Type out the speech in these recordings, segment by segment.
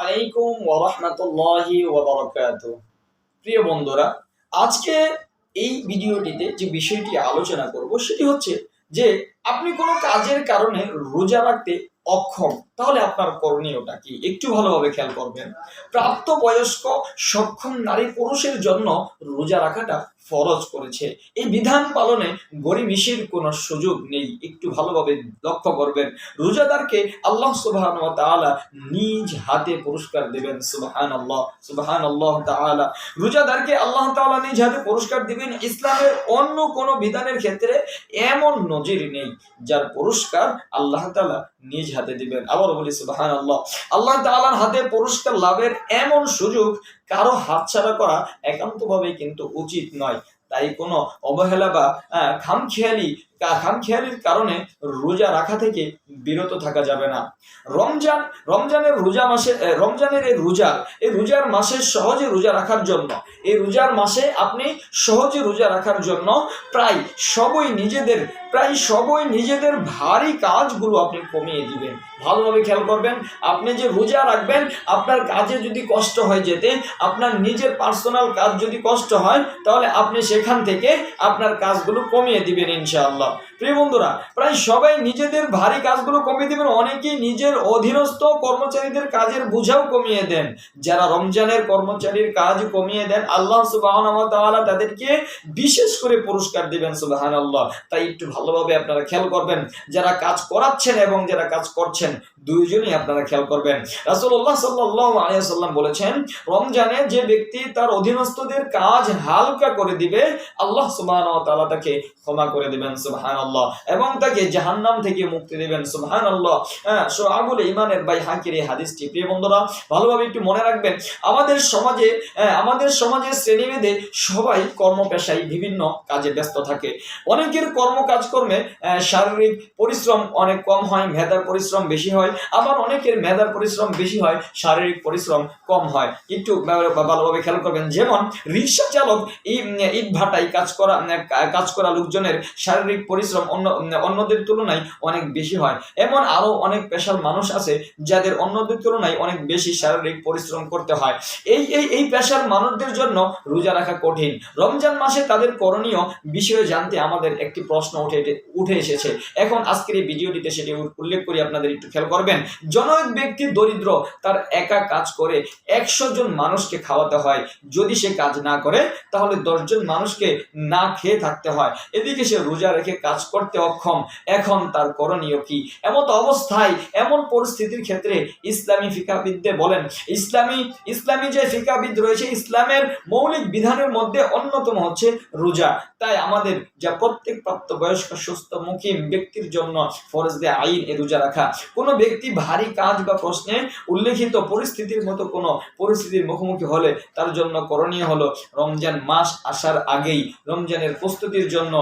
আলাইকুম ওরহমতুল্লাহি ওবরকাত প্রিয় বন্ধুরা, আজকে এই ভিডিওটিতে যে বিষয়টি আলোচনা করব সেটি হচ্ছে যে আপনি কোনো কাজের কারণে রোজা রাখতে অক্ষম, তাহলে আপনার করণীয়টা কি? একটু ভালোভাবে খেয়াল করবেন। প্রাপ্তবয়স্ক সক্ষম নারী পুরুষের জন্য রোজা রাখাটা ফরজ করেছে। এই বিধান পালনে গরিমিশির কোনো সুযোগ নেই। একটু ভালোভাবে লক্ষ্য করবেন। রোজাদারকে আল্লাহ সুবহান তাআলা নিজ হাতে পুরস্কার দেবেন। সুবহান আল্লাহ সুবহান আল্লাহ তাআলা। রোজাদারকে আল্লাহ তাআলা নিজ হাতে পুরস্কার দিবেন। ইসলামের অন্য কোনো বিধানের ক্ষেত্রে এমন নজির নেই, যার পুরস্কার আল্লাহ তাআলা নিজ হাতে দিবেন। আবার বলি সুবহান আল্লাহ আল্লাহ তাআলার হাতে পুরস্কার লাভের এমন সুযোগ কারও হাতছাড়া করা একান্তভাবে কিন্তু উচিত নয়। তাই কোনো অবহেলা বা খামখেয়ালি খামখেয়ালির কারণে রোজা রাখা থেকে বিরত থাকা যাবে না। রমজান, রমজানের রোজা মাসে রমজানের এই রোজা, এই রোজার মাসে সহজে রোজা রাখার জন্য, এই রোজার মাসে আপনি সহজে রোজা রাখার জন্য প্রায় সবই নিজেদের, প্রায় সবই নিজেদের ভারী কাজগুলো আপনি কমিয়ে দিবেন। ভালোভাবে খেয়াল করবেন। আপনি যে রোজা রাখবেন, আপনার কাজে যদি কষ্ট হয় যেতে, আপনার নিজের পার্সোনাল কাজ যদি কষ্ট হয়, তাহলে আপনি সেখান থেকে আপনার কাজগুলো কমিয়ে দিবেন ইনশাআল্লাহ। প্রিয় বন্ধুরা, প্রায় সবাই নিজেদের ভারী কাজগুলো কমিয়ে দিবেন, অনেকেই নিজের অধীনস্থ কর্মচারীদের কাজের বোঝাও কমিয়ে দেন। যারা রমজানের কর্মচারীর কাজ কমিয়ে দেন, আল্লাহ সুবাহ তাদেরকে বিশেষ করে পুরস্কার দিবেন সুবাহান আল্লাহ তাই একটু ভালোভাবে আপনারা খেয়াল করবেন, যারা কাজ করাচ্ছেন এবং যারা কাজ করছেন দুইজনই আপনারা খেয়াল করবেন। রাসূলুল্লাহ সাল্লাল্লাহু আলাইহি সাল্লাম বলেছেন রমজানে যে ব্যক্তি তার অধীনস্থদের কাজ হালকা করে দিবে আল্লাহ সুবহানাহু ওয়া তাআলা তাকে ক্ষমা করে দিবেন সুবহানাল্লাহ। এবং তাকে জাহান্নাম থেকে মুক্তি দিবেন সুবহানাল্লাহ। হ্যাঁ শুআবুল ঈমানের বাই হাকির এই হাদিসটি। প্রিয় বন্ধুরা ভালোভাবে একটু মনে রাখবেন আমাদের সমাজে হ্যাঁ, আমাদের সমাজের শ্রেণীভেদে সবাই কর্মপেশায় বিভিন্ন কাজে ব্যস্ত থাকে। অনেকের কর্ম কাজকর্মে আহ, শারীরিক পরিশ্রম অনেক কম হয় মেধার পরিশ্রম বেশি হয়, আবার অনেকের মেধার পরিশ্রম বেশি হয়, শারীরিক পরিশ্রম কম হয়। একটু ভালোভাবে খেয়াল করবেন, যেমন রিক্সা চালক ইট ভাটায় কাজ করা কাজ করা লোকজনের শারীরিক পরিশ্রম অন্য, অন্যদের তুলনায় অনেক বেশি হয়। এমন আরও অনেক পেশার মানুষ আছে, যাদের অন্যদের তুলনায় অনেক বেশি শারীরিক পরিশ্রম করতে হয়। এই এই এই পেশার মানুষদের জন্য রোজা রাখা কঠিন। রমজান মাসে তাদের করণীয় বিষয়ে জানতে আমাদের একটি প্রশ্ন উঠে উঠে এসেছে। এখন আজকের এই ভিডিওটিতে সেটি উল্লেখ করি, আপনাদের একটু খেয়াল করবেন, জনক ব্যক্তি দরিদ্র, তার একা কাজ করে একশো জন মানুষকে খাওয়াতে হয়। যদি সে কাজ না করে, তাহলে দশজন মানুষকে না খেয়ে থাকতে হয়। এদিকে সে রোজা রেখে কাজ করতে অক্ষম। এখন তার করণীয় কি? এমত অবস্থায়, এমন পরিস্থিতির ক্ষেত্রে ইসলামী ফিকাবিদদের বলেন, ইসলামী ইসলামী যে ফিকাবিদ রয়েছে, ইসলামের মৌলিক বিধানের মধ্যে অন্যতম হচ্ছে রোজা। তাই আমাদের যা প্রত্যেক প্রাপ্তবয়স্ক সুস্থ মুখিম ব্যক্তির জন্য ফরজ দে আইন এ রোজা রাখা। কোনো ব্যক্তি ভারী কাজ বা প্রশ্নে উল্লেখিত পরিস্থিতির মতো কোনো পরিস্থিতির মুখোমুখি হলে তার জন্য করণীয় হলো রমজান মাস আসার আগেই রমজানের প্রস্তুতির জন্য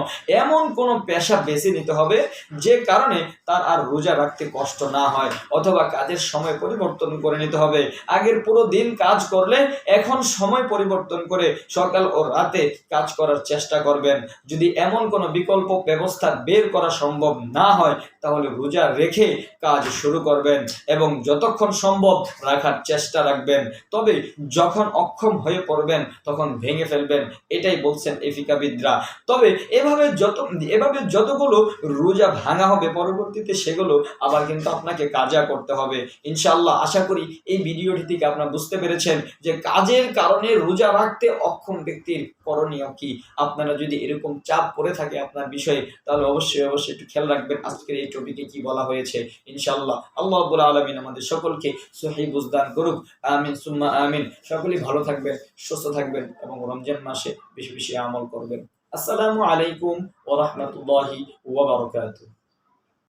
এমন কোনো পেশা বেছে নিতে হবে যে কারণে তার আর রোজা রাখতে কষ্ট না হয় অথবা কাজের সময় পরিবর্তন করে নিতে হবে। আগের পুরো দিন কাজ করলে এখন সময় পরিবর্তন করে সকাল ও রাতে কাজ করার চেষ্টা করবেন। যদি এমন কোনো বিকল্প ব্যবস্থা বের করা সম্ভব না হয়, তাহলে রোজা রেখে কাজ শুরু করবেন এবং যতক্ষণ সম্ভব রাখার চেষ্টা রাখবেন। তবে যখন অক্ষম হয়ে পড়বেন, তখন ভেঙে ফেলবেন, এটাই বলছেন এফিকাবিদরা। তবে এভাবে যত, এভাবে যতগুলো রোজা ভাঙা হবে, পরবর্তীতে সেগুলো আবার কিন্তু আপনাকে কাজা করতে হবে। ইনশাআল্লাহ, আশা করি এই ভিডিওটি থেকে আপনারা বুঝতে পেরেছেন যে কাজের কারণে রোজা রাখতে অক্ষম ব্যক্তির করণীয় কি। আপনারা যদি এরকম চাপ পড়ে থাকে আপনার বিষয়ে, তাহলে অবশ্যই অবশ্যই একটু খেয়াল রাখবেন আজকের এই টপিকে কি বলা হয়েছে। ইনশাআল্লাহ। আল্লাহ আব্বুল আলমিন আমাদের সকলকে সহি বুজদান করুক। আমিন, সুম্মা আমিন। সকলেই ভালো থাকবেন, সুস্থ থাকবেন এবং রমজান মাসে বেশি বেশি আমল করবেন। আসসালামু আলাইকুম ওরহমতুল্লাহি ওবরাকাতুহ